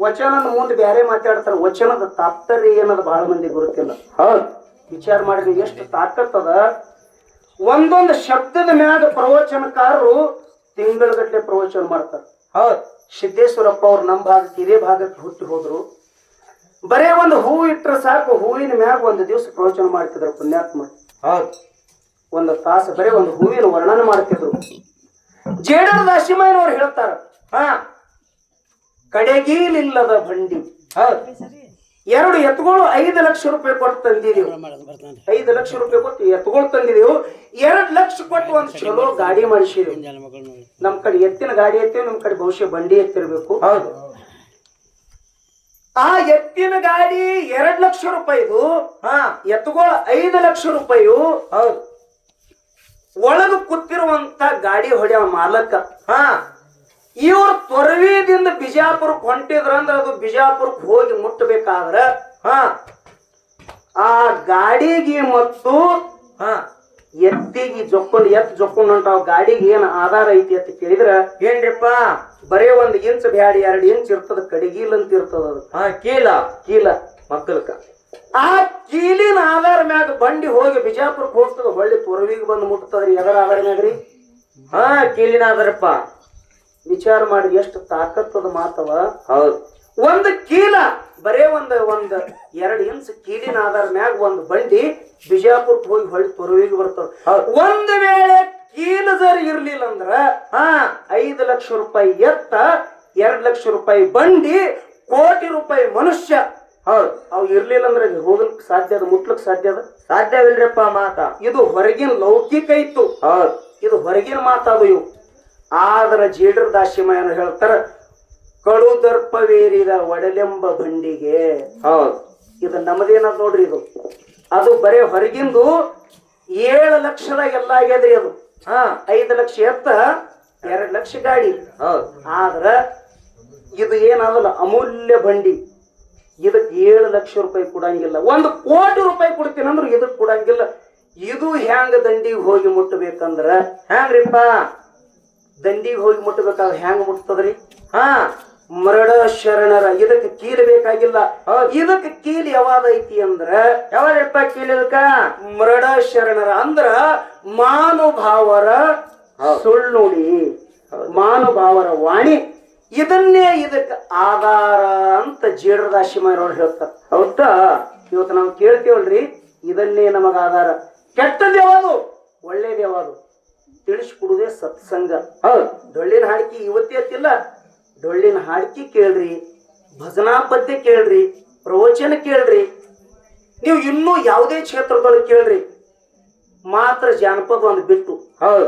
ವಚನದ ಮುಂದೆ ಬೇರೆ ಮಾತಾಡ್ತಾರೆ ವಚನದ ತಾತ್ಪರ್ಯ ಏನದ ಬಹಳ ಮಂದಿ ಗುರುತಿಲ್ಲ ಹೌದ್. ವಿಚಾರ ಮಾಡಿದ್ರೆ ಎಷ್ಟು ತಾಕತ್ತದ ಒಂದೊಂದು ಶಬ್ದದ ಮ್ಯಾಗ ಪ್ರವಚನಕಾರರು ತಿಂಗಳಗಟ್ಟಲೆ ಪ್ರವಚನ ಮಾಡ್ತಾರೆ. ಹೌದ್. ಸಿದ್ದೇಶ್ವರಪ್ಪ ಅವ್ರು ನಮ್ಮ ಭಾಗಕ್ಕೆ ಇದೇ ಭಾಗಕ್ಕೆ ಹುಟ್ಟಿ ಹೋದ್ರು. ಬರೇ ಒಂದು ಹೂ ಇಟ್ಟರೆ ಸಾಕು ಹೂವಿನ ಮ್ಯಾಗ ಒಂದು ದಿವಸ ಪ್ರವಚನ ಮಾಡ್ತಿದ್ರು ಪುಣ್ಯಾತ್ಮ. ಹೌದು. ಒಂದು ತಾಸು ಬರೇ ಒಂದು ಹೂವಿನ ವರ್ಣನೆ ಮಾಡ್ತಿದ್ರು. ಜೇಡರ ದಾಸಿಮಯ್ಯನವ್ರು ಹೇಳ್ತಾರ ಹಾ. ಕಡೆಗೀಲಿಲ್ಲದ ಬಂಡಿ. ಹೌದ್ ಎರಡು ಎತ್ತುಗಳು ಐದು ಲಕ್ಷ ರೂಪಾಯಿ ಕೊಟ್ಟು ತಂದಿದೀವಿ. ಐದು ಲಕ್ಷ ರೂಪಾಯಿ ಕೊಟ್ಟು ಎತ್ತುಗಳು ತಂದಿದೀವಿ. ಎರಡು ಲಕ್ಷ ಕೊಟ್ಟು ಒಂದು ಚಲೋ ಗಾಡಿ ಮಾಡಿಸಿದ್ವಿ. ನಮ್ ಕಡೆ ಎತ್ತಿನ ಗಾಡಿ ಎತ್ತೇವೆ ನಮ್ ಕಡೆ ಬಹುಶಃ ಬಂಡಿ ಎತ್ತಿರ್ಬೇಕು. ಹೌದು. ಆ ಎತ್ತಿನ ಗಾಡಿ ಎರಡ್ ಲಕ್ಷ ರೂಪಾಯಿದು. ಹಾ. ಎತ್ತುಗಳು ಐದು ಲಕ್ಷ ರೂಪಾಯಿ ಹೌದು. ಒಳಗ ಕೂತಿರುವಂತ ಗಾಡಿ ಹೊಡೆಯ ಮಾಲಕ. ಹಾ. ಇವ್ರು ತೊರವಿದಿಂದ ಬಿಜಾಪುರಕ್ಕೆ ಹೊಂಟಿದ್ರಂದ್ರ ಅದು ಬಿಜಾಪುರಕ್ಕೆ ಹೋಗಿ ಮುಟ್ಟಬೇಕಾದ್ರ ಹಾ ಆ ಗಾಡಿಗೆ ಮತ್ತು ಹಾ ಎತ್ತಿಗೆ ಜೊಕ್ಕೊಂಡು ಎತ್ತು ಜೊಕ್ಕೊಂಡು ಹೊಂಟಾವ ಗಾಡಿಗೆ ಏನು ಆಧಾರ ಐತಿ ಅಂತ ಕೇಳಿದ್ರ ಏನ್ರಿಪ್ಪ ಬರೇ ಒಂದ್ ಇಂಚ್ ಬ್ಯಾಡಿ ಎರಡು ಇಂಚ್ ಇರ್ತದ ಕಡಿಗೀಲ್ ಅಂತ ಇರ್ತದ ಅದು. ಹಾ ಕೀಲ. ಕೀಲ. ಮಕ್ಕಳಕ ಆ ಕೀಲಿನ ಆಧಾರ ಮ್ಯಾಗ ಬಂಡಿ ಹೋಗಿ ಬಿಜಾಪುರಕ್ಕೆ ಹೋಗ್ತದ ಹೊಳ್ಳಿ ತೊರವಿಗೆ ಬಂದು ಮುಟ್ತದ್ರಿ ಎದರ ಆಧಾರ ಮ್ಯಾಗ್ರಿ? ಹಾ ಕೀಲಿನ ಅದರಪ್ಪ ವಿಚಾರ ಮಾಡಿ ಎಷ್ಟು ತಾಕತ್ತದ ಮಾತವ. ಹೌದು. ಒಂದು ಕೀಲ ಬರೇ ಒಂದು ಒಂದು ಎರಡು ಇಂಚ್ ಕೀಲಿನ ಆಧಾರ ಮ್ಯಾಗ ಒಂದು ಬಂಡಿ ಬಿಜಾಪುರಕ್ಕೆ ಹೋಗಿ ಹೊಳಿ ತೊರವಿಗೆ ಬರ್ತದ. ಹೌದು. ಒಂದ್ ವೇಳೆ ಕೀಲ ಜರ್ ಇರ್ಲಿಲ್ಲ ಅಂದ್ರ ಹಾ. ಐದು ಲಕ್ಷ ರೂಪಾಯಿ ಎತ್ತ ಎರಡು ಲಕ್ಷ ರೂಪಾಯಿ ಬಂಡಿ ಕೋಟಿ ರೂಪಾಯಿ ಮನುಷ್ಯ. ಹೌದು. ಅವ್ ಇರ್ಲಿಲ್ಲ ಅಂದ್ರೆ ಅದು ಹೋಗ್ಲಿಕ್ ಸಾಧ್ಯ ಅದ ಮುಟ್ಲಕ್ ಸಾಧ್ಯ ಅದ? ಸಾಧ್ಯವಿಲ್ರಿಪ್ಪ ಮಾತ. ಇದು ಹೊರಗಿನ ಲೌಕಿಕ ಇತ್ತು. ಹೌದು. ಇದು ಹೊರಗಿನ ಮಾತಾದು ಇವು. ಆದ್ರ ಜೇಡ್ರ ದಾಸಿಮಯನ ಹೇಳ್ತಾರ? ಕಡು ದರ್ಪವೇರಿದ ಒಡಲೆಂಬ ಬಂಡಿಗೆ. ಹೌದು. ಇದು ನಮ್ಮದೇನದ ನೋಡ್ರಿ ಇದು? ಅದು ಬರೇ ಹೊರಗಿಂದು ಏಳು ಲಕ್ಷದಾಗ ಎಲ್ಲ ಆಗ್ಯದ್ರಿ ಅದು. ಹಾ. ಐದು ಲಕ್ಷ ಎತ್ತ ಎರಡು ಲಕ್ಷ ಗಾಡಿ. ಹೌದು. ಆದ್ರ ಇದು ಏನಾದಲ್ಲ ಅಮೂಲ್ಯ ಬಂಡಿ. ಇದಕ್ಕೆ ಏಳು ಲಕ್ಷ ರೂಪಾಯಿ ಕೊಡಂಗಿಲ್ಲ. ಒಂದು ಕೋಟಿ ರೂಪಾಯಿ ಕೊಡ್ತೀನಿ ಅಂದ್ರೆ ಇದಕ್ಕೆ ಕೊಡಂಗಿಲ್ಲ. ಇದು ಹ್ಯಾಂಗ ದಂಡಿಗೆ ಹೋಗಿ ಮುಟ್ಟಬೇಕಂದ್ರ ಹ್ಯಾಂಗ್ರಿಪ್ಪ? ದಂಡಿಗೆ ಹೋಗಿ ಮುಟ್ಟಬೇಕಾದ್ರೆ ಹ್ಯಾಂಗ ಮುಟ್ತದ್ರಿ? ಹಾ ಮರಡ ಶರಣರ ಇದಕ್ಕೆ ಕೀಲು ಬೇಕಾಗಿಲ್ಲ. ಇದಕ್ಕೆ ಕೀಲಿ ಯಾವಾಗ ಐತಿ ಅಂದ್ರ ಕೀಲಿ ಅದಕ್ಕ ಮರಡ ಶರಣರ ಅಂದ್ರ ಮಾನುಭಾವರ. ಸುಳ್ಳುಡಿ ಮಾನುಭಾವರ ವಾಣಿ. ಇದನ್ನೇ ಇದಕ್ಕೆ ಆಧಾರ ಅಂತ ಜೇಡರದಾಶಿ ಮಾರೋರು ಹೇಳ್ತಾರೆ. ಹೌದಾ? ಇವತ್ತು ನಾವು ಕೇಳ್ತೀವಲ್ರಿ ಇದನ್ನೇ ನಮಗ ಆಧಾರ. ಕೆಟ್ಟದ್ದು ಯಾವುದು? ಒಳ್ಳೇದು ಯಾವುದು? ತಿಳಿಸ್ಕೊಡುದೇ ಸತ್ಸಂಗ. ಡೊಳ್ಳಿನ ಹಾಡಿಕೆ ಇವತ್ತೇ ಅತ್ತಿಲ್ಲ ಡೊಳ್ಳಿನ ಹಾಡಿಕೆ ಕೇಳ್ರಿ. ಭಜನಾ ಪದ್ಯ ಕೇಳ್ರಿ. ಪ್ರವಚನ ಕೇಳ್ರಿ. ನೀವು ಇನ್ನೂ ಯಾವುದೇ ಕ್ಷೇತ್ರದೊಳಗೆ ಕೇಳ್ರಿ. ಮಾತ್ರ ಜಾನಪದ ಒಂದು ಬಿಟ್ಟು. ಹೌದು.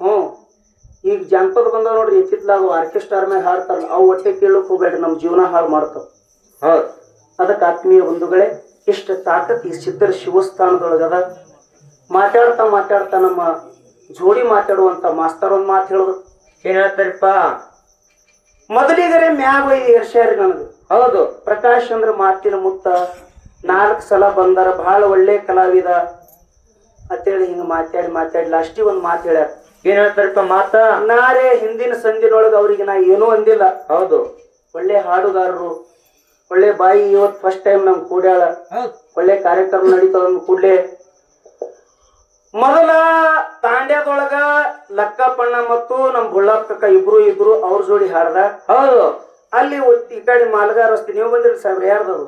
ಹ್ಞೂ. ಈಗ ಜಾನಪದ ಬಂದ ನೋಡ್ರಿ ಎತ್ತಿತ್ಲಾಗ ಆರ್ಕೆಸ್ಟ್ರಾರ್ ಮೇಲೆ ಹಾಡ್ತಾರಲ್ಲ ಅವು ಒಟ್ಟೆ ಕೇಳಕ್ ಹೋಗ್ಬೇಡ್ರಿ ನಮ್ಮ ಜೀವನ ಹಾಳು ಮಾಡ್ತಾವ. ಹೌದು. ಅದಕ್ಕೆ ಆತ್ಮೀಯ ಬಂಧುಗಳೇ ಇಷ್ಟ ತಾಕತ್ ಈ ಸಿದ್ಧರ ಶಿವಸ್ಥಾನದೊಳಗದ. ಮಾತಾಡ್ತಾ ಮಾತಾಡ್ತಾ ನಮ್ಮ ಜೋಡಿ ಮಾತಾಡುವಂತ ಮಾಸ್ತರ್ ಒಂದು ಮಾತು ಹೇಳುದು. ಏನ್ ಹೇಳ್ತಾರಪ್ಪ? ಮೊದಲಿಗರೆ ಮ್ಯಾಗ ಏರ್ಸ್ಯಾರಿ ನನಗೆ. ಹೌದು. ಪ್ರಕಾಶ್ ಅಂದ್ರ ಮಾತಿನ ಮುತ್ತ ನಾಲ್ಕು ಸಲ ಬಂದರ ಬಹಳ ಒಳ್ಳೆ ಕಲಾವಿದ. ಅಂತೇಳಿ ಹಿಂಗ ಮಾತಾಡಿ ಮಾತಾಡಿ ಲಾಸ್ಟಿಗೆ ಒಂದು ಮಾತು ಹೇಳ್ಯಾರ. ಏನ್ ಹೇಳ್ತಾರಪ್ಪ ಮಾತ? ನಾರೇ ಹಿಂದಿನ ಸಂದಿನೊಳಗೆ ಅವ್ರಿಗೆ ನಾ ಏನೂ ಅಂದಿಲ್ಲ. ಹೌದು. ಒಳ್ಳೆ ಹಾಡುಗಾರರು ಒಳ್ಳೆ ಬಾಯಿ ಇವತ್ತು ಫಸ್ಟ್ ಟೈಮ್ ನಮ್ ಕೂಡ್ಯಾಳ. ಒಳ್ಳೆ ಕಾರ್ಯಕ್ರಮ ನಡೀತದ ಕೂಡಲೇ ಕೂಡ್ಲೆ ಮೊದಲ ತಾಂಡ್ಯದೊಳಗ ಲಕ್ಕಪ್ಪಣ್ಣ ಮತ್ತು ನಮ್ ಗುಳ್ಳಕ್ಕ ಇಬ್ರು ಇಬ್ರು ಅವ್ರ ಜೋಡಿ ಹಾಡ್ದ. ಹೌದು. ಅಲ್ಲಿ ಈ ಕಡೆ ಮಾಲ್ಗಾರ್ ರಸ್ತೆ ನೀವು ಬಂದಿರಿ ಸಾಹೇಬ್ರ ಯಾರ್ದವ್ರು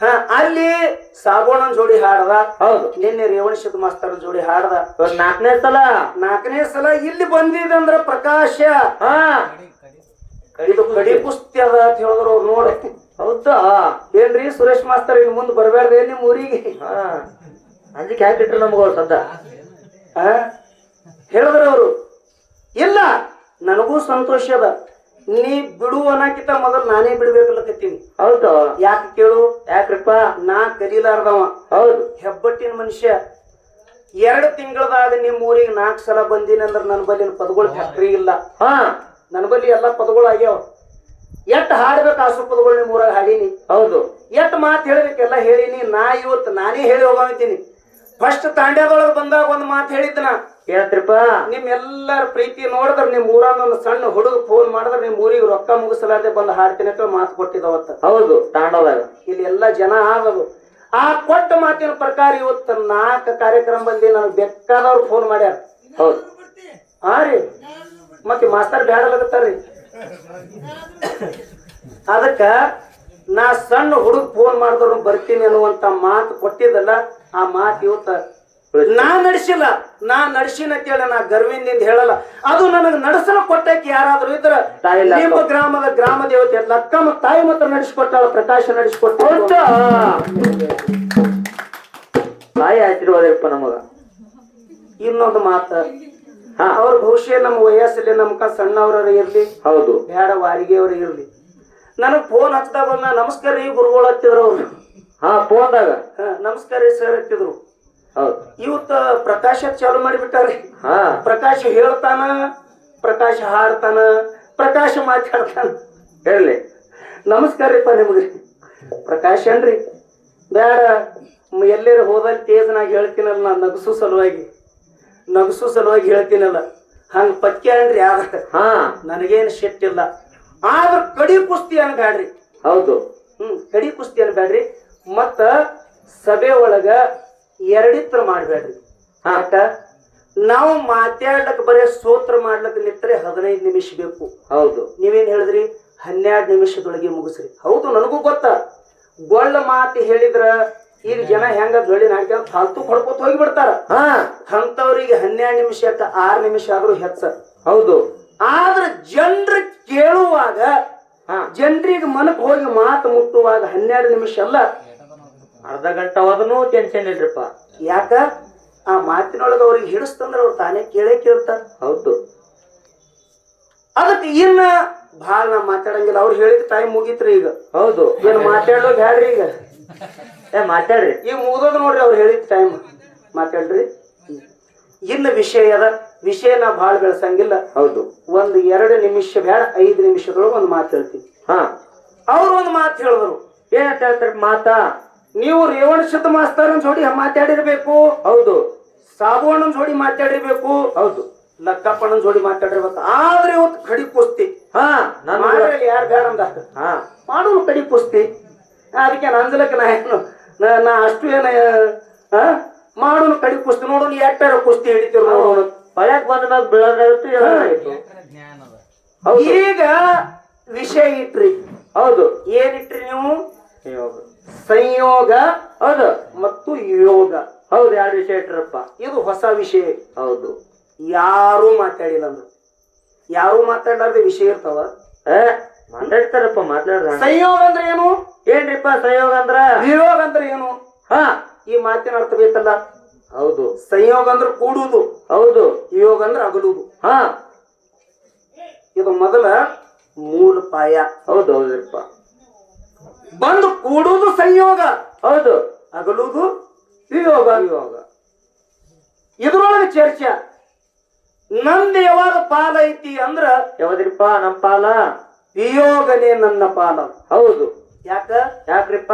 ಹಾ ಅಲ್ಲಿ ಸಾಬೋಣನ್ ಜೋಡಿ ಹಾಡ್ದ. ಹೌದು. ನಿನ್ನೆ ರೇವಣಶಿದ್ ಮಾಸ್ತರ್ ಜೋಡಿ ಹಾಡ್ದ. ನಾಲ್ಕನೇ ಸಲ. ನಾಲ್ಕನೇ ಸಲ ಇಲ್ಲಿ ಬಂದಿದಂದ್ರ ಪ್ರಕಾಶ. ಹಾ. ಇದು ಕಡಿ ಕುಸ್ತಿ ಅದ ಅಂತ ಹೇಳಿದ್ರು ಅವ್ರು ನೋಡ. ಹೌದಾ? ಏನ್ರಿ ಸುರೇಶ್ ಮಾಸ್ತರ್ ಇನ್ ಮುಂದ್ ಬರಬೇಡ್ರಿ ನಿಮ್ ಊರಿಗೆ? ಹಾ. ಅಂಜಿಕೆ ಹಾಕಿಟ್ರು ಅವ್ರು ಸದ್ದ. ಹೇಳಿದ್ರೆ ಅವರು. ಇಲ್ಲ ನನಗೂ ಸಂತೋಷ ಅದ. ನೀ ಬಿಡು ಅನ್ನಕಿತ ಮೊದಲು ನಾನೇ ಬಿಡ್ಬೇಕಲ್ಲಕತ್ತೀನಿ. ಹೌದು. ಯಾಕೆ ಕೇಳು? ಯಾಕ್ರಿಪ್ಪ? ನಾ ಕಲೀಲಾರ್ದವ ಹೌದು. ಹೆಬ್ಬಟ್ಟಿನ ಮನುಷ್ಯ. ಎರಡು ತಿಂಗಳದಾಗ ನಿಮ್ಮ ಊರಿಗೆ ನಾಲ್ಕು ಸಲ ಬಂದೀನಿ ಅಂದ್ರೆ ನನ್ನ ಬಲ್ಲಿ ಪದಗಳು ಫ್ಯಾಕ್ಟ್ರಿ ಇಲ್ಲ? ಹಾ. ನನ್ನ ಬಲ್ಲಿ ಎಲ್ಲ ಪದಗಳು ಆಗ್ಯಾವ. ಎಟ್ ಹಾಡ್ಬೇಕು ಆಸು ಪದಗಳು ನಿಮ್ಮ ಊರಾಗ ಹಾಡೀನಿ? ಹೌದು. ಎಟ್ ಮಾತು ಹೇಳ್ಬೇಕೆಲ್ಲ ಹೇಳಿನಿ. ನಾ ಇವತ್ತು ನಾನೇ ಹೇಳಿ ಹೋಗಿದ್ದೀನಿ ಫಸ್ಟ್ ತಾಂಡ್ಯದೊಳಗೆ ಬಂದಾಗ ಒಂದು ಮಾತು ಹೇಳಿದ್ನ. ಏನಂತ್ರಿಪ್ಪ ನಿಮ್ಮೆಲ್ಲರ ಪ್ರೀತಿ ನೋಡಿದ್ರೆ ನಿಮ್ ಊರಾಗ ಒಂದು ಸಣ್ಣ ಹುಡುಗ ಫೋನ್ ಮಾಡಿದ್ರೆ ನಿಮ್ ಊರಿಗೆ ರೊಕ್ಕ ಮುಗಿಸಲಾದೆ ಬಂದು ಹಾಡ್ತೀನಿ ಅಂತ ಮಾತು ಕೊಟ್ಟಿದ್ದವತ್ತ ಹೌದು ತಾಂಡವದಾಗ ಇಲ್ಲಿ ಎಲ್ಲ ಜನ ಆಗದು. ಆ ಕೊಟ್ಟ ಮಾತಿನ ಪ್ರಕಾರ ಇವತ್ತು ನಾಲ್ಕು ಕಾರ್ಯಕ್ರಮ ಬಂದಿ ನನಗೆ ಬೇಕಾದವ್ರು ಫೋನ್ ಮಾಡ್ಯಾರ. ಹೌದು. ಹಾ ರೀ. ಮತ್ತೆ ಮಾಸ್ತರ್ ಬ್ಯಾಡಲಾಗತ್ತಾರ್ರಿ ಅದಕ್ಕ ನಾ ಸಣ್ಣ ಹುಡುಗ ಫೋನ್ ಮಾಡಿದ್ರು ಬರ್ತೀನಿ ಅನ್ನುವಂತ ಮಾತು ಕೊಟ್ಟಿದ್ದಲ್ಲ ಆ ಮಾತು ಇವತ್ತ ನಾ ನಡೆಸಿಲ್ಲ ನಾ ನಡೆಸಿನ ಕೇಳಿ ನಾ ಗರ್ವಿಂದಿಂದ ಹೇಳಲ್ಲ. ಅದು ನನಗೆ ನಡೆಸಲು ಕೊಟ್ಟಕ್ಕೆ ಯಾರಾದ್ರೂ ಇದ್ರ ನಿಮ್ಮ ಗ್ರಾಮದ ಗ್ರಾಮ ದೇವತೆ ಲಕ್ಕಮ್ಮ ತಾಯಿ ಮಾತ್ರ ನಡೆಸಿಕೊಟ್ಟಾಳ ಪ್ರಕಾಶ ನಡೆಸಿಕೊಟ್ಟ? ತಾಯಿ ಆಶೀರ್ವಾದಪ್ಪ ನಮಗ. ಇನ್ನೊಂದು ಮಾತ. ಅವ್ರ ಬಹುಶಃ ನಮ್ಮ ವಯಸ್ಸಲ್ಲಿ ನಮ್ಕ ಸಣ್ಣವ್ರ ಇರ್ಲಿ. ಹೌದು. ಬೇಡ ವಾರಿಗೆ ಅವ್ರು ಇರ್ಲಿ. ನನಗ್ ಫೋನ್ ಹಚ್ತಾ ಬಂದ ನಮಸ್ಕಾರ ಈ ಗುರುಗಳು ಹತ್ತಿದ್ರು ಅವ್ರು. ಹಾ ಫೋನ್ದಾಗ. ಹಾ, ನಮಸ್ಕಾರ ರೀ ಸರ್ ಅಂತಿದ್ರು. ಹೌದು. ಇವತ್ತ ಪ್ರಕಾಶ ಚಾಲು ಮಾಡಿಬಿಟ್ಟಾರೆ. ಹಾ. ಪ್ರಕಾಶ ಹೇಳ್ತಾನ ಪ್ರಕಾಶ ಹಾಡ್ತಾನ ಪ್ರಕಾಶ ಮಾತಾಡ್ತಾನ. ಹೇಳಿ. ನಮಸ್ಕಾರ ರೀಪ್ಪ ನಿಮಗ್ರಿ. ಪ್ರಕಾಶ್ ಅನ್ರಿ ಬೇಡ ಎಲ್ಲರೂ ಹೋದಲ್ಲಿ ತೇಜನಾಗಿ ಹೇಳ್ತೀನಲ್ಲ ನಾ ನಗಸು ಸಲುವಾಗಿ. ನಗಸು ಸಲುವಾಗಿ ಹೇಳ್ತೀನಲ್ಲ. ಹಂಗ ಪಕ್ಕೆ ಅನ್ರಿ ಯಾರ ಹಾ. ನನಗೇನು ಶೆಟ್ಟಿಲ್ಲ. ಆದ್ರ ಕಡಿ ಕುಸ್ತಿ ಅನ್ಬ್ಯಾಡ್ರಿ. ಹೌದು. ಹ್ಮ್ ಕಡಿ ಕುಸ್ತಿ ಅನ್ಬ್ಯಾಡ್ರಿ. ಮತ್ತ ಸಭೆ ಒಳಗ ಎರಡಿತ್ರ ಮಾಡ್ಬೇಡ್ರಿ. ಆಟ ನಾವು ಮಾತಾಡ್ಲಕ್ ಬರೀ ಸ್ತೋತ್ರ ಮಾಡ್ಲಕ್ ನಿತ್ರೆ ಹದಿನೈದು ನಿಮಿಷ ಬೇಕು. ಹೌದು. ನೀವೇನ್ ಹೇಳಿದ್ರಿ? ಹನ್ನೆರಡು ನಿಮಿಷದೊಳಗೆ ಮುಗಿಸ್ರಿ. ಹೌದು ನನಗೂ ಗೊತ್ತ. ಗೊಳ್ಳ ಮಾತು ಹೇಳಿದ್ರ ಈಗ ಜನ ಹೆಂಗ ಗಳಿ ನಾಟಕ ಫಾಲ್ತು ಹೊಡ್ಕೊತ ಹೋಗಿಬಿಡ್ತಾರ. ಹಾ. ಅಂಥವ್ರಿಗೆ ಹನ್ನೆರಡು ಅಂತ ಆರು ನಿಮಿಷ ಆದ್ರೂ ಹೆಚ್ಚ. ಹೌದು. ಆದ್ರ ಜನರ ಕೇಳುವಾಗ ಜನರಿಗೆ ಮನಕ್ ಹೋಗಿ ಮಾತು ಮುಟ್ಟುವಾಗ ಹನ್ನೆರಡು ನಿಮಿಷ ಅಲ್ಲ ಅರ್ಧ ಗಂಟೆ ಟೆನ್ಷನ್ ಇಲ್ರಿಪ್ಪ. ಯಾಕ? ಆ ಮಾತಿನೊಳಗೆ ಅವ್ರಿಗೆ ಹಿಡಿಸ್ತಂದ್ರೆ ಅವ್ರು ತಾನೇ ಕೇಳೇ ಕೇಳ್ತಾರ. ಹೌದು. ಅದಕ್ಕೆ ಇನ್ನ ಭಾಳ ನಾ ಮಾತಾಡಂಗಿಲ್ಲ. ಅವ್ರು ಹೇಳಿದ ಟೈಮ್ ಮುಗೀತ್ರಿ ಈಗ. ಹೌದು. ಏನ್ ಮಾತಾಡೋ ಬ್ಯಾಡ್ರಿ ಈಗ. ಏ ಮಾತಾಡ್ರಿ. ಈಗ ಮುಗ್ದೋದು ನೋಡ್ರಿ ಅವ್ರು ಹೇಳಿದ ಟೈಮ್ ಮಾತಾಡ್ರಿ. ಇನ್ನು ವಿಷಯ ಅದ. ವಿಷಯ ನಾ ಭಾಳ ಬೆಳೆಸಂಗಿಲ್ಲ. ಹೌದು. ಒಂದು ಎರಡು ನಿಮಿಷ ಬೇಡ ಐದು ನಿಮಿಷದೊಳಗೆ ಒಂದು ಮಾತು ಹೇಳ್ತೀನಿ. ಹಾ. ಅವ್ರು ಒಂದು ಮಾತು ಹೇಳಿದ್ರು. ಏನಂತ ಹೇಳ್ತಾರೆ ಮಾತಾ? ನೀವು ರೇವಣ ಶತ ಮಾಸ್ತರನ್ ಜೋಡಿ ಮಾತಾಡಿರ್ಬೇಕು. ಹೌದು. ಸಾಬುವಣ್ಣನ ಜೋಡಿ ಮಾತಾಡಿರ್ಬೇಕು. ಹೌದು. ಲಕ್ಕಪ್ಪಣ್ಣನ ಜೋಡಿ ಮಾತಾಡಿರ್ಬೇಕು. ಆದ್ರೆ ಇವತ್ತು ಕಡಿ ಕುಸ್ತಿ. ಹಾ ನಾನು ಯಾರು ಬೇಡ ಅಂದ? ಹಾ. ಮಾಡೋನು ಕಡಿ ಕುಸ್ತಿ. ಅದಕ್ಕೆ ನಂಜಲಕ್ಕೆ ನಾ ಏನು ನಾ ಅಷ್ಟು ಏನ? ಮಾಡೋನು ಕಡಿ ಕುಸ್ತಿ. ನೋಡೋನು ಎಟ್ಟಾರ ಕುಸ್ತಿ ಹಿಡಿತೀವಿ ನೋಡೋನು. ಪಳ್ಯಾಕ್ ಬಂದ ಮ್ಯಾಗ ಹೌದು. ಈಗ ವಿಷಯ ಇಟ್ರಿ. ಹೌದು. ಏನಿಟ್ರಿ ನೀವು? ಸಂಯೋಗ ಅದ ಮತ್ತು ಯೋಗ. ಹೌದು ಎರಡು ವಿಷಯ ಇಟ್ರಪ್ಪ. ಇದು ಹೊಸ ವಿಷಯ. ಹೌದು. ಯಾರು ಮಾತಾಡಿಲ್ಲ ಅಂದ್ರೆ? ಯಾರು ಮಾತಾಡಲಾರ್ದ ವಿಷಯ ಇರ್ತಾವ? ಮಾತಾಡ್ತಾರಪ್ಪ ಮಾತಾಡ್ರ ಸಂಯೋಗ ಅಂದ್ರೆ ಏನು? ಏನ್ರಿಪ್ಪ ಸಂಯೋಗ ಅಂದ್ರ? ವಿಯೋಗ ಅಂದ್ರೆ ಏನು? ಹಾ. ಈ ಮಾತಿನ ಅರ್ಥ ಬೇಕಲ್ಲ? ಹೌದು. ಸಂಯೋಗ ಅಂದ್ರೆ ಕೂಡುವುದು ಹೌದು. ವಿಯೋಗ ಅಂದ್ರೆ ಅಗಲುವುದು ಹಾ. ಇದು ಮೊದಲ ಮೂಲ ಪಾಯ. ಹೌದು ಹೌದ್ರಿಪ್ಪ. ಬಂದು ಕೂಡುವುದು ಸಂಯೋಗ. ಹೌದು. ಅಗಲುವುದು ವಿಯೋಗ. ವಿಯೋಗ. ಇದರೊಳಗೆ ಚರ್ಚೆ. ನಂದು ಯಾವಾಗ ಪಾಲ ಐತಿ ಅಂದ್ರ ಯಾವ್ದ್ರಿಪ್ಪ ನಮ್ಮ ಪಾಲ? ವಿಯೋಗನೇ ನನ್ನ ಪಾಲ ಹೌದು. ಯಾಕ? ಯಾಕ್ರಿಪ್ಪ?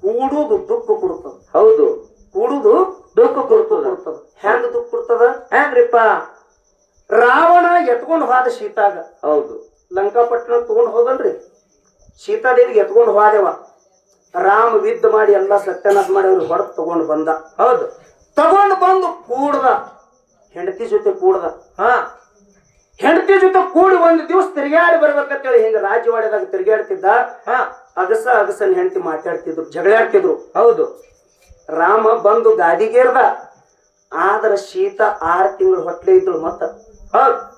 ಕೂಡುದು ದುಃಖ ಕೊಡ್ತದ. ಹೌದು. ಕೂಡುದು ದುಃಖ ಕೊಡ್ತದ. ಹೆಂಗ ದುಃಖ ಕೊಡ್ತದ? ಹೆಂಗ್ರಿಪ್ಪ ರಾವಣ ಎತ್ಕೊಂಡು ಹೋದ ಸೀತಾಗ ಹೌದು. ಲಂಕಾಪಟ್ಟಣ ತಗೊಂಡ್ ಹೋದಲ್ರಿ. ಸೀತಾದೇವಿಗೆ ಎತ್ಕೊಂಡು ಹೋದೆವ. ರಾಮ ವಿದ್ ಮಾಡಿ ಎಲ್ಲ ಸತ್ಯನಾಶ ಮಾಡಿ ಅವ್ರಿಗೆ ಹೊರತು ತಗೊಂಡು ಬಂದ. ಹೌದು. ತಗೊಂಡು ಬಂದು ಕೂಡ್ದ. ಹೆಂಡತಿ ಜೊತೆ ಕೂಡ್ದ. ಹಾ. ಹೆಂಡತಿ ಜೊತೆ ಕೂಡಿ ಒಂದು ದಿವಸ ತಿರುಗಾಡಿ ಬರ್ಬೇಕಂತೇಳಿ ಹಿಂಗ ರಾಜ್ಯವಾಡಿದಾಗ ತಿರುಗಾಡ್ತಿದ್ದ ಹ. ಅಗಸ ಅಗಸನ್ ಹೆಂಡತಿ ಮಾತಾಡ್ತಿದ್ರು ಜಗಳಾಡ್ತಿದ್ರು. ಹೌದು. ರಾಮ ಬಂದು ಗಾದಿಗೇರ್ದ. ಆದ್ರ ಸೀತಾ ಆರು ತಿಂಗಳು ಹೊಟ್ಲೆ ಇದ್ರು ಮತ್ತ. ಹೌದು.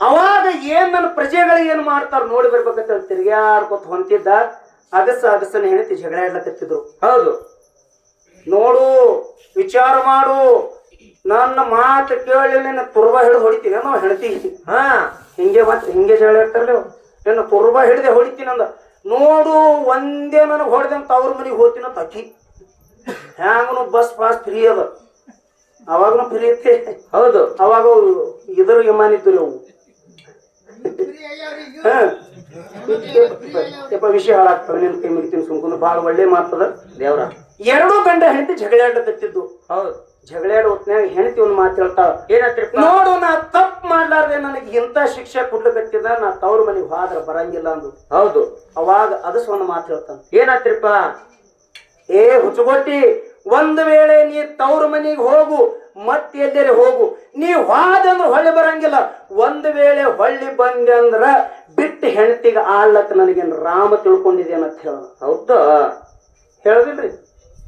ಅವಾಗ ಏನ್ ನನ್ನ ಪ್ರಜೆಗಳಿಗೆ ಏನ್ ಮಾಡ್ತಾರ ನೋಡಿ ಬರ್ಬೇಕಂತ ತಿರ್ಗ್ಯಾಡ್ಕೊತ ಹೊಂತಿದ್ದ ಅಗಸ ಅಗಸನ ಜಗಳ ಜಗಳಾಡ್ಲಕತ್ತಿದ್ರು ಹೌದು. ನೋಡು ವಿಚಾರ ಮಾಡು ನನ್ನ ಮಾತು ಕೇಳಿ ನಿನ್ನ ತುರ್ಬ ಹಿಡಿದು ಹೊಡಿತೀನಿ ಅನ್ನೋ ಹೆಂಡತಿ. ಹಾ. ಹಿಂಗೆ ಮತ್ತೆ ಹಿಂಗೆ ಜಗಳ ಇರ್ತಾರಲ್ಲ ನಿನ್ನ ತುರ್ಬ ಹಿಡಿದೆ ಹೊಡಿತೀನಿ ಅಂದ. ನೋಡು ಒಂದೇ ನನಗೆ ಹೊಡೆದಂತ ಅವ್ರ ಮನೆಗೆ ಹೋಗ್ತೀನಿ ಅಂತ ಅಕ್ಕಿ. ಹ್ಯಾಂಗನು ಬಸ್ ಪಾಸ್ ಫ್ರೀ ಅದ. ಅವಾಗನು ಫ್ರೀ ಐತಿ. ಹೌದು. ಅವಾಗ ಅವು ಇದ್ರ ವಿಮಾನ ಇದ್ದು ಅವು. ಯಪ್ಪ ವಿಷಯ ಹಾಳಾಗ್ತದೆ ನಿಮ್ ಕೈ ಮುಗಿತೀನಿ ಸುಮ್ಕೊಂಡು ಭಾಳ ಒಳ್ಳೆ ಮಾತದ ದೇವ್ರ. ಎರಡೂ ಗಂಡ ಹೆಂಡತಿ ಜಗಳಾಡ್ಲಕತ್ತಿದ್ದು ಹೌದು. ಜಗಳಾಡ ಹೊತ್ನ್ಯಾಗ ಹೆಂಡತಿ ಒಂದು ಮಾತು ಹೇಳ್ತಾಳ ಏನತ್ರಿಪ್ಪ ನೋಡು ನಾ ತಪ್ಪು ಮಾಡ್ಲಾರ್ದೆ ನನಗೆ ಇಂಥ ಶಿಕ್ಷೆ ಕೊಡ್ಲಿಕತ್ತಿದ ನಾ ತವ್ರ ಮನೆಗೆ ಹೋದ್ರ ಬರಂಗಿಲ್ಲ ಅಂದು. ಹೌದು. ಅವಾಗ ಅದಸ್ ಒಂದು ಮಾತು ಹೇಳ್ತಾನ. ಏನಾತ್ರಿಪ್ಪ ಏ ಹುಚ್ಚುಗೊಟ್ಟಿ ಒಂದು ವೇಳೆ ನೀ ತವ್ರ ಮನೆಗೆ ಹೋಗು ಮತ್ತೆ ಎಲ್ಲೆರೆ ಹೋಗು. ನೀ ಹೋದಂದ್ರೆ ಹೊಳ್ಳಿ ಬರಂಗಿಲ್ಲ. ಒಂದು ವೇಳೆ ಹೊಳ್ಳಿ ಬಂದೆ ಅಂದ್ರ ಬಿಟ್ಟು ಹೆಂಡತಿಗೆ ಆಳ್ಲಕ್ಕ ನನಗೇನು ರಾಮ ತಿಳ್ಕೊಂಡಿದ್ದೇನೆ ಅಂತ ಹೇಳ ಹೌದು? ಹೇಳದಿಲ್ರಿ.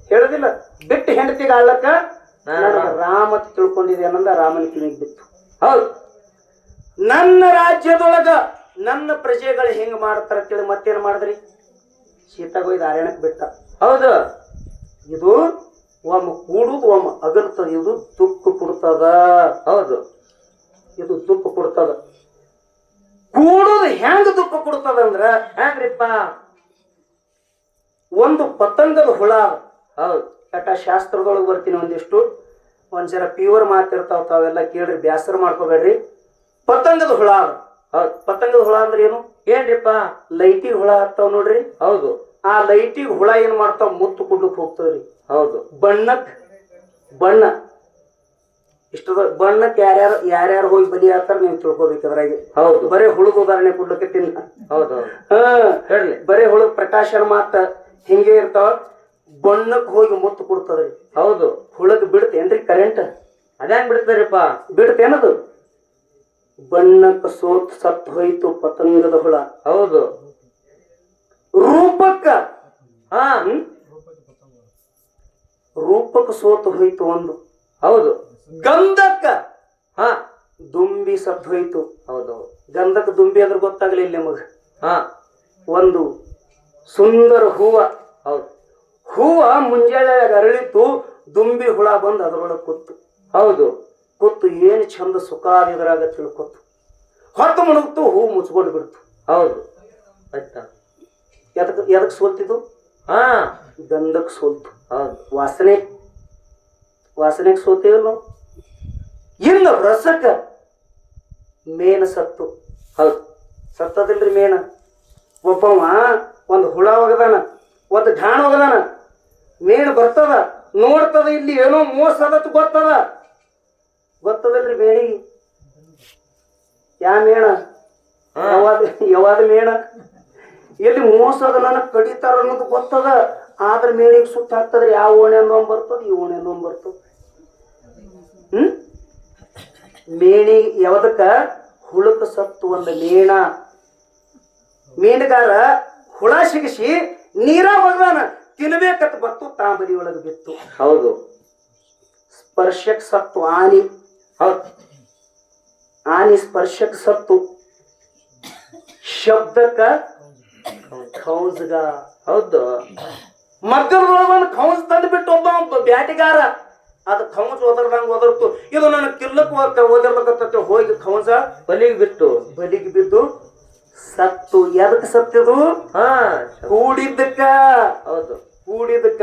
ಹೇಳದಿಲ್ಲ. ಬಿಟ್ಟು ಹೆಂಡತಿಗೆ. ನನಗೆ ರಾಮ ತಿಳ್ಕೊಂಡಿದ್ದೇನಂದ ರಾಮನ ಕಿವಿಗೆ ಬಿತ್ತು. ಹೌದು. ನನ್ನ ರಾಜ್ಯದೊಳಗ ನನ್ನ ಪ್ರಜೆಗಳು ಹೆಂಗ್ ಮಾಡ್ತಾರ ಅಂತೇಳಿ ಮತ್ತೇನ್ ಮಾಡಿದ್ರಿ? ಸೀತಾಗೊಯ್ದು ಅರಣ್ಯಕ್ಕೆ ಬಿಟ್ಟ. ಹೌದು. ಇದು ಒಮ್ಮ ಕೂಡುದು ಒಮ್ಮ ಅಗರ್ತ ಇದು ದುಃಖ ಕೊಡ್ತದ. ಹೌದು. ಇದು ದುಃಖ ಕೊಡ್ತದ. ಕೂಡುದು ಹೆಂಗ ದುಃಖ ಕೊಡ್ತದ ಅಂದ್ರ ಹೆಂಗ್ರಿಪ್ಪ ಒಂದು ಪತಂಗದ ಹುಳ ಹೌದು. ಯಾಕ ಶಾಸ್ತ್ರದೊಳಗೆ ಬರ್ತೀನಿ ಒಂದಿಷ್ಟು. ಒಂದ್ಸರ ಪ್ಯೂರ್ ಮಾತಿರ್ತಾವ ತಾವೆಲ್ಲ ಕೇಳ್ರಿ ಬ್ಯಾಸರ ಮಾಡ್ಕೋಬೇಡ್ರಿ. ಪತಂಗದ ಹುಳ. ಹೌದು. ಪತಂಗದ ಹುಳ ಅಂದ್ರೆ ಏನು? ಏನ್ರಿಪ್ಪ? ಲೈಟಿ ಹುಳ ಆಗ್ತಾವ ನೋಡ್ರಿ. ಹೌದು. ಆ ಲೈಟಿ ಹುಳ ಏನ್ ಮಾಡ್ತಾವ? ಮುತ್ತು ಕುಡ್ಲಕ್ ಹೋಗ್ತಾವ್ರಿ ಹೌದು. ಬಣ್ಣಕ್ ಬಣ್ಣ. ಇಷ್ಟದ ಬಣ್ಣಕ್ಕೆ ಯಾರ್ಯಾರು ಯಾರ್ಯಾರು ಹೋಗಿ ಬಲಿ ಆಗ್ತಾರೆ ನೀವು ತಿಳ್ಕೊಬೇಕು ಅದ್ರಾಗೆ ಹೌದು. ಬರೇ ಹುಳುಗ ಉದಾಹರಣೆ ಕೊಡ್ಲಿಕ್ಕೆ ತಿನ್ನ. ಹೌದು ಹಾ. ಹೇಳಿ ಬರೇ ಹುಳು ಪ್ರಕಾಶನ ಮಾತ್ರ ಹಿಂಗೆ ಇರ್ತಾವ. ಬಣ್ಣಕ್ಕೆ ಹೋಗಿ ಮುತ್ತು ಕೊಡ್ತದ್ರಿ. ಹೌದು. ಹುಳಕ್ ಬಿಡ್ತೇನ್ರಿ ಕರೆಂಟ್ ಅದ್ಯಾಂಗ್ ಬಿಡ್ತಾರಿಪ್ಪ ಬಿಡ್ತೇನದು? ಬಣ್ಣಕ್ ಸೋತ್ ಸತ್ ಹೋಯ್ತು ಪತಂಗದ ಹುಳ. ಹೌದು. ರೂಪಕ್ಕ. ಹಾ? ರೂಪಕ್ಕೆ ಸೋತು ಹೋಯ್ತು ಒಂದು. ಹೌದು. ಗಂಧಕ್ಕ ಹಾ. ದುಂಬಿ ಸತ್ತು ಹೋಯ್ತು. ಹೌದು. ಗಂಧಕ ದುಂಬಿ ಅಂದ್ರೆ ಗೊತ್ತಾಗಲಿಲ್ಲ ನಿಮಗೆ. ಹಾ. ಒಂದು ಸುಂದರ ಹೂವ. ಹೌದು. ಹೂವ ಮುಂಜಾನೆ ಅರಳಿತು ದುಂಬಿ ಹುಳ ಬಂದು ಅದರೊಳಗೆ ಕೂತು ಹೌದು. ಕೂತು ಏನು ಚಂದ ಸುಖಾದಿದ್ರಾಗ ತಿಳ್ಕೊತು ಹೊತ್ತು ಮುಳುಗ್ತು ಹೂ ಮುಚ್ಕೊಂಡು ಬಿಡ್ತು ಹೌದು. ಆಯ್ತಾ? ಎದಕ್ ಎದಕ್ ಸೋಲ್ತಿದ್ದು? ಹಾ. ಗಂಧಕ್ಕೆ ಸೋಲ್ತು ಹೌದು ವಾಸನೆ. ವಾಸನೆಗೆ ಸೋತೇವಲ್ಲ ನಾವು? ಇನ್ನು ರಸಕ್ಕ ಮೇನ ಸತ್ತು. ಹೌದು. ಸತ್ತದಿಲ್ರಿ ಮೇನ. ಒಬ್ಬವ ಒಂದು ಹುಳ ಒಗದಾನ ಒಂದು ಢಾಣ ಒಗದಾನ. ಮೇಣ ಬರ್ತದ ನೋಡ್ತದ ಇಲ್ಲಿ ಏನೋ ಮೋಸ ಅದತ್ ಗೊತ್ತದ? ಗೊತ್ತದಲ್ರಿ ಮೇಣಿ ಯಾ ಮೇಣ? ಯಾವಾದ ಮೇಣ? ಎಲ್ಲಿ ಮೋಸ ಅದ ನನಗೆ ಕಡಿತಾರ ಅನ್ನೋದು ಗೊತ್ತದ? ಆದ್ರ ಮೇಣಿಗೆ ಸುತ್ತ ಹಾಕ್ತದ್ರೆ ಯಾವ ಓಣೆ ಅನ್ನೋ ಬರ್ತದ ಈ ಓಣೆ ಅನ್ನೋ ಬರ್ತದ. ಹ್ಮ್? ಮೇಣಿ ಯಾವ್ದಕ್ಕ? ಹುಳಕ ಸತ್ತು ಒಂದು ಮೇಣ. ಮೀನುಗಾರ ಹುಳ ಸಿಗಿಸಿ ನೀರ ಬಗ್ದಾನ ತಿನ್ಬೇಕತ್ ಬತ್ತು ತಾಂಬರಿ ಒಳಗೆ ಬಿತ್ತು. ಹೌದು. ಸ್ಪರ್ಶಕ್ ಸತ್ತು ಆನಿ. ಹೌದು. ಆನಿ ಸ್ಪರ್ಶಕ್ ಸತ್ತು. ಶಬ್ದಕ್ಕ ಖೌಜ್ಗ ಹೌದು. ಮಗ್ಗದೊಳಗೆ ಒಂದು ತಂದು ಬಿಟ್ಟು ಒಬ್ಬ ಬ್ಯಾಟಿಗಾರ. ಅದು ಖೌಜ್ ಒದರ್ದಂಗ ಓದರ್ತು ಇದು ನನ್ನ ಕಿಲ್ಲಕ್ ಹೋಗ್ತ ಓದಿರ್ಬೇಕಂತ ಹೋಗಿ ಕೌಸ ಬಲಿಗೆ ಬಿತ್ತು. ಬಲಿಗೆ ಬಿದ್ದು ಸತ್ತು. ಎದಕ್ ಸತ್ತಿದು? ಹಾ ಕೂಡಿದ್ದಕ್ಕ. ಹೌದು. ಕೂಡಿದ್ದಕ್ಕ.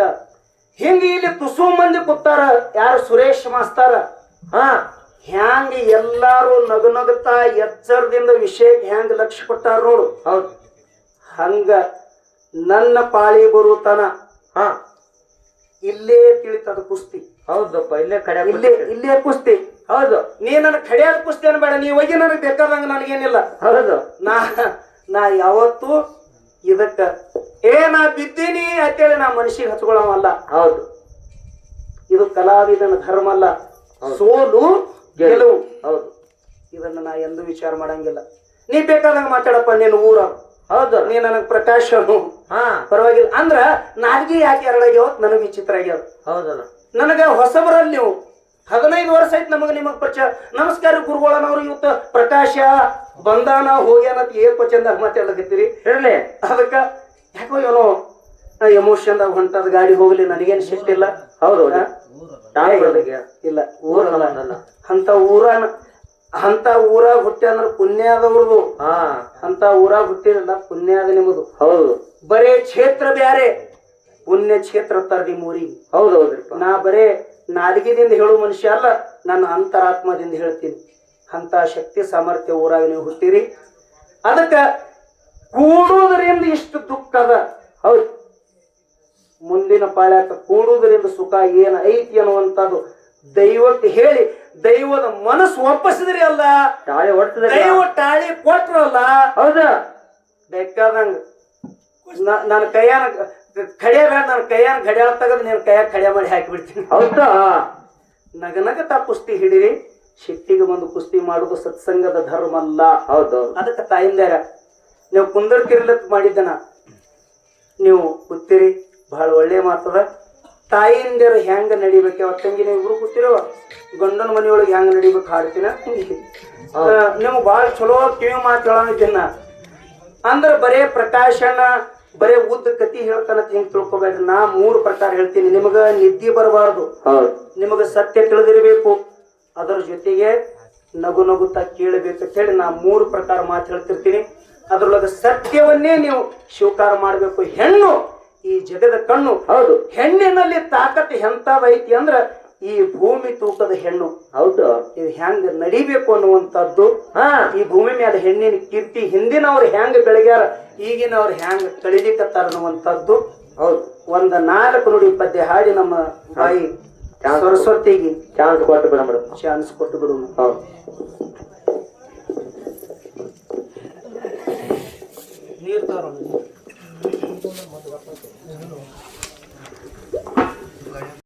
ಹಿಂಗ ಇಲ್ಲಿ ತುಸು ಮಂದಿ ಕೂತಾರ. ಯಾರು ಸುರೇಶ್ ಮಾಸ್ತಾರ? ಹಾ. ಹ್ಯಾಂಗ ಎಲ್ಲಾರು ನಗು ನಗುತ್ತಾ ಎಚ್ಚರದಿಂದ ವಿಷಯಕ್ಕೆ ಹ್ಯಾಂಗ ಲಕ್ಷ್ಯ ಕೊಟ್ಟಾರ ನೋಡು. ಹೌದು. ಹಂಗ ನನ್ನ ಪಾಳಿ ಬರುತನ ಹ. ಇಲ್ಲೇ ತಿಳಿತದ ಕುಸ್ತಿ. ಹೌದಪ್ಪ ಇಲ್ಲೇ ಕಡೆ ಇಲ್ಲೇ ಇಲ್ಲೇ ಕುಸ್ತಿ. ಹೌದು. ನೀ ನನ್ನ ಕಡೆಯಾದ ಕುಸ್ತಿ ಅನ್ಬೇಡ ನೀ ಹೋಗಿ ನನಗೆ ಬೇಕಾದಂಗ ನನಗೇನಿಲ್ಲ. ಹೌದು. ನಾ ನಾ ಯಾವತ್ತು ಇದಕ್ಕ ಏ ನಾ ಬಿದ್ದೀನಿ ಅಂತೇಳಿ ನಾ ಮನುಷ್ಯಗೆ ಹಚ್ಕೊಳವಲ್ಲ ಹೌದು. ಇದು ಕಲಾವಿದನ ಧರ್ಮ ಅಲ್ಲ. ಸೋಲು ಗೆಲುವು. ಹೌದು. ಇದನ್ನ ನಾ ಎಂದು ವಿಚಾರ ಮಾಡಂಗಿಲ್ಲ. ನೀ ಬೇಕಾದಂಗ ಮಾತಾಡಪ್ಪ ನೀನು ಊರ ಹೌದು ನೀ ನನಗ್ ಪ್ರಕಾಶ್ ಪರವಾಗಿಲ್ಲ. ಅಂದ್ರ ನಾಲ್ಗೆ ಯಾಕೆ ಎರಡಾಗ್ಯಾವತ್ ನನಗೆ ವಿಚಿತ್ರ ಆಗ್ಯಾವ. ಹೌದಲ್ಲ. ನನಗ ಹೊಸಬರಲ್ಲಿ ನೀವು. ಹದಿನೈದು ವರ್ಷ ಆಯ್ತು ನಮಗೆ ನಿಮಗ್ ಪರಿಚಯ. ನಮಸ್ಕಾರ ಗುರುಗಳನವ್ರು ಇವತ್ತು. ಪ್ರಕಾಶ ಬಂದಾನ ಹೋಗ್ಯಾನ ಅಂತ ಏನ್ ಕ್ವಚನ್ದಾಗ ಮಾತಾಡ್ಲಕತ್ತೀರಿ ಹೇಳಿ ಅದಕ್ಕ ಯಾಕೋ ಏನೋ ಎಮೋಷನ್ದಾಗ ಹೊಂಟದ ಗಾಡಿ ಹೋಗ್ಲಿ ನನಗೇನು ಸಿಟ್ಟಿಲ್ಲ. ಹೌದು ಇಲ್ಲ. ಊರಲ್ಲ ಅಂತ ಊರನ ಅಂತ ಊರಾಗ ಹುಟ್ಟಿ ಅಂದ್ರೆ ಪುಣ್ಯ ಅದ ಹಾ. ಅಂತ ಊರಾಗ ಹುಟ್ಟಿರಲ್ಲ ಪುಣ್ಯ ಅದ ನಿಮ್ಮದು. ಹೌದು. ಬರೇ ಕ್ಷೇತ್ರ ಬ್ಯಾರೆ. ಪುಣ್ಯ ಕ್ಷೇತ್ರ ತರ ಮೂರಿ. ಹೌದು ಹೌದ್ರಿಪ್ಪ ನಾ ಬರೇ ನಾಲಿಗೆದಿಂದ ಹೇಳೋ ಮನುಷ್ಯ ಅಲ್ಲ ನನ್ನ ಅಂತರಾತ್ಮದಿಂದ ಹೇಳ್ತೀನಿ. ಅಂತ ಶಕ್ತಿ ಸಾಮರ್ಥ್ಯ ಊರಾಗ ನೀವು ಹುಟ್ಟಿರಿ. ಅದಕ್ಕ ಕೂಡುವುದರಿಂದ ಇಷ್ಟು ದುಃಖ ಅದ. ಹೌದು. ಮುಂದಿನ ಪಾಳ್ಯಾಕ ಕೂಡುವುದರಿಂದ ಸುಖ ಏನು ಐತಿ ಅನ್ನುವಂಥದ್ದು ದೈವಕ್ಕೆ ಹೇಳಿ. ದೈವದ ಮನಸ್ಸು ಒಪ್ಪಿಸಿದ್ರಿ ಅಲ್ಲ? ತಾಳಿ ಹೊಡ್ತದ ದೈವ ತಾಳಿ ಕೊಟ್ರಲ್ಲ? ಹೌದಾ. ಬೇಕಾದಂಗ ನನ್ನ ಕೈಯಾನ ಕಡಿಯ ಬೇಡ ನನ್ನ ಕೈಯಾನ ಗಡಿಯಾಳ ತೆಗೆದು ನೀನು ಕೈಯಾಗ ಕಡಿಯ ಮಾಡಿ ಹಾಕಿಬಿಡ್ತೀನಿ. ಹೌದಾ. ನಗ ನಗತಾ ಕುಸ್ತಿ ಹಿಡಿರಿ ಶಿಟ್ಟಿಗೆ ಬಂದು ಕುಸ್ತಿ ಮಾಡುವುದು ಸತ್ಸಂಗದ ಧರ್ಮ ಅಲ್ಲ ಹೌದು. ಅದಕ್ಕೆ ತಾಯಿಂದಾರ ನೀವು ಕುಂದರ್ಕಿರ್ಲಕ್ ಮಾಡಿದ್ದನ ನೀವು ಕೂತಿರಿ ಬಹಳ ಒಳ್ಳೆ ಮಾತದ. ತಾಯಿಂದಿರ ಹೆಂಗ ನಡಿಬೇಕು? ಅವ್ರ ತಂಗಿನ ಇಬ್ರು ಕೂತಿರೋ ಗಂಡನ ಮನೆಯೊಳಗೆ ಹೆಂಗ ನಡಿಬೇಕು ಹಾಡ್ತೀನ ನಿಮ್ಗೆ ಭಾಳ ಚಲೋ ಕಿವಿ ಮಾತು ಹೇಳೋದಿನ್ನ ಅಂದ್ರೆ ಬರೇ ಪ್ರಕಾಶನ ಬರೇ ಉದ್ದ ಕತಿ ಹೇಳ್ತಾನ ಹಿಂಗ್ ತಿಳ್ಕೊಬೇಕು ನಾ ಮೂರು ಪ್ರಕಾರ ಹೇಳ್ತೀನಿ. ನಿಮಗ ನಿದ್ದೆ ಬರಬಾರ್ದು. ನಿಮಗೆ ಸತ್ಯ ತಿಳಿದಿರಬೇಕು. ಅದರ ಜೊತೆಗೆ ನಗು ನಗುತ್ತಾ ಕೇಳಬೇಕಂತ ಹೇಳಿ ನಾ ಮೂರು ಪ್ರಕಾರ ಮಾತು ಹೇಳ್ತಿರ್ತೀನಿ. ಅದರೊಳಗೆ ಸತ್ಯವನ್ನೇ ನೀವು ಸ್ವೀಕಾರ ಮಾಡಬೇಕು. ಹೆಣ್ಣು ಈ ಜಗದ ಕಣ್ಣು. ಹೌದು. ಹೆಣ್ಣಿನಲ್ಲಿ ತಾಕತ್ ಎಂತದೈತಿ ಅಂದ್ರ ಈ ಭೂಮಿ ತೂಕದ ಹೆಣ್ಣು. ಹೌದು. ಇದು ಹೆಂಗ್ ನಡಿಬೇಕು ಅನ್ನುವಂಥದ್ದು. ಹಾ. ಈ ಭೂಮಿ ಮೇಲೆ ಹೆಣ್ಣಿನ ಕೀರ್ತಿ ಹಿಂದಿನವ್ರು ಹೆಂಗ್ ಬೆಳಗ್ಯಾರ ಈಗಿನವ್ರು ಹೆಂಗ್ ಕಳಿಲಿಕತ್ತಾರ ಅನ್ನುವಂಥದ್ದು. ಹೌದು. ಒಂದ ನಾಲ್ಕು ನುಡಿ ಪದ್ಯ ಹಾಡಿ ನಮ್ಮ ಬಾಯಿ ಸರಸ್ವತಿಗೆ ಚಾನ್ಸ್ ಕೊಟ್ಟು ಬಿಡ ಮೇಡಮ್. ಚಾನ್ಸ್ ಕೊಟ್ಟು ಬಿಡು. ಹೌದು. ನೀರು ちょっと早く。